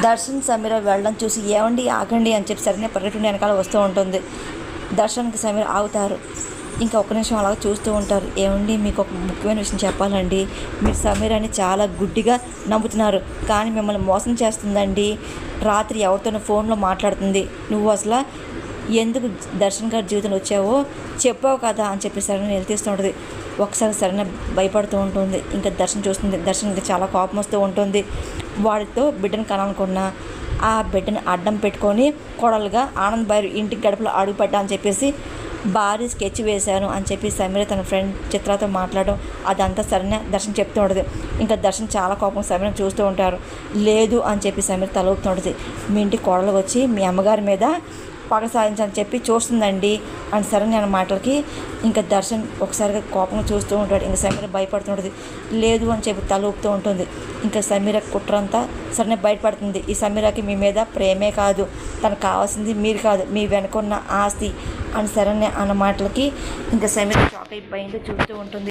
దర్శన్ సమీర వెళ్ళడం చూసి ఏమండి ఆగండి అని చెప్పి సరైన పర్యటన వెనకాల వస్తూ ఉంటుంది. దర్శన్కి సమీర ఆగుతారు. ఇంకా ఒక్క నిమిషం అలాగ చూస్తూ ఉంటారు. ఏమండి మీకు ఒక ముఖ్యమైన విషయం చెప్పాలండి. మీరు సమీరాన్ని చాలా గుడ్డిగా నమ్ముతున్నారు. కానీ మిమ్మల్ని మోసం చేస్తుందండి. రాత్రి ఎవరితోనో ఫోన్లో మాట్లాడుతుంది. నువ్వు అసలు ఎందుకు దర్శన్ గారి జీవితంలో వచ్చావో చెప్పావు కదా అని చెప్పి సరైన నిలదీస్తూ ఉంటుంది. ఒకసారి సరైన భయపడుతూ ఉంటుంది. ఇంకా దర్శనం చూస్తుంది. దర్శన్ ఇంకా చాలా కోపం వస్తూ ఉంటుంది. వాడితో బిడ్డను కనాలనుకున్న ఆ బిడ్డని అడ్డం పెట్టుకొని కొడలుగా ఆనంద్ బారి ఇంటికి గడపలో అడుగుపెట్టా అని చెప్పేసి భారీ స్కెచ్ వేశాను అని చెప్పి సమీర తన ఫ్రెండ్ చిత్రతో మాట్లాడడం అదంతా సరైన దర్శనం చెప్తూ ఉంటుంది. ఇంకా దర్శనం చాలా కోపం సమీరం చూస్తూ ఉంటారు. లేదు అని చెప్పి సమీర తలవుతూ ఉంటుంది. మీ ఇంటి కోడలు వచ్చి మీ అమ్మగారి మీద పగ సాధించని చెప్పి చూస్తుందండి అని సరే నేను మాటలకి ఇంకా దర్శన్ ఒకసారిగా కోపంగా చూస్తూ ఉంటాడు. ఇంకా సమీర భయపడుతుంటుంది. లేదు అని చెప్పి తల ఊపుతూ ఉంటుంది. ఇంకా సమీర కుట్రంతా సరే బయటపడుతుంది. ఈ సమీరకి మీ మీద ప్రేమే కాదు. తనకు కావాల్సింది మీరు కాదు. మీ వెనుకున్న ఆస్తి అని సరే అన్న మాటలకి ఇంకా సమీర షాక్ అయిపోయిందో చూస్తూ ఉంటుంది.